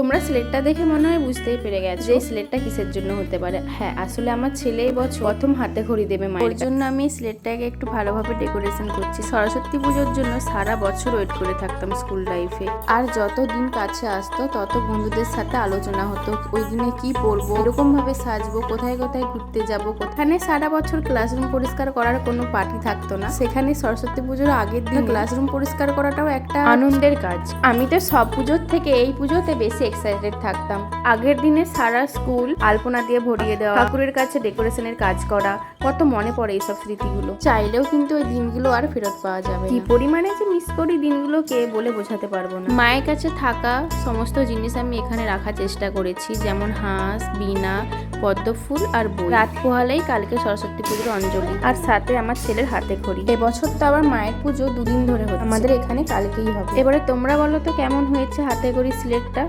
তোমরা স্লেটটা দেখে মনে হয় বুঝতেই পেরে গেছো যে এই স্লেটটা কিসের জন্য হতে পারে। হ্যাঁ আসলে আমার ছেলে এই বছর প্রথম হাতে খড়ি দেবে মায়ের জন্য আমি স্লেটটাকে একটু ভালোভাবে ডেকোরেশন করছি। সরস্বতী পুজোর জন্য সারা বছর ওয়েট করে থাকতাম স্কুল লাইফে আর যত দিন কাছে আসতো তত বন্ধুদের সাথে আলোচনা হতো ওই দিনে কি পরবো এরকম ভাবে সাজবো কোথায় কোথায় ঘুরতে যাব কোথানে সারা বছর ক্লাসরুম পরিষ্কার করার কোনো পার্টি থাকতো না। সেখানে সরস্বতী পুজোর আগের দিন ক্লাসরুম পরিষ্কার করাটাও একটা আনন্দের কাজ। আমি তো সব পুজোর থেকে এই পুজোতে বেশি এক্সাইটেড থাকতাম। আগের দিনে সারা স্কুল আলপনা দিয়ে ভরিয়ে দেওয়া ঠাকুরের কাছে ডেকোরেশনের কাজ করা কত মনে পড়ে এইসব স্মৃতিগুলো। চাইলেও কিন্তু ওই দিনগুলো আর ফেরত পাওয়া যাবে কি পরিমাণে যে মিস করি দিনগুলোকে বলে বোঝাতে পারব না। মায়ের কাছে থাকা সমস্ত জিনিস আমি এখানে রাখার চেষ্টা করেছি যেমন হাঁস বিনা পদ্ম ফুল আর বই। রাত পোহালেই কালকে সরস্বতী পুজোর অঞ্জলি। আর সাথে আমার ছেলের হাতে খড়ি এবছর তো আবার মায়ের পুজো দুদিন ধরে হচ্ছে। আমাদের এখানে কালকেই হবে। এবারে তোমরা বলো তো কেমন হয়েছে হাতে করি স্লেটটা?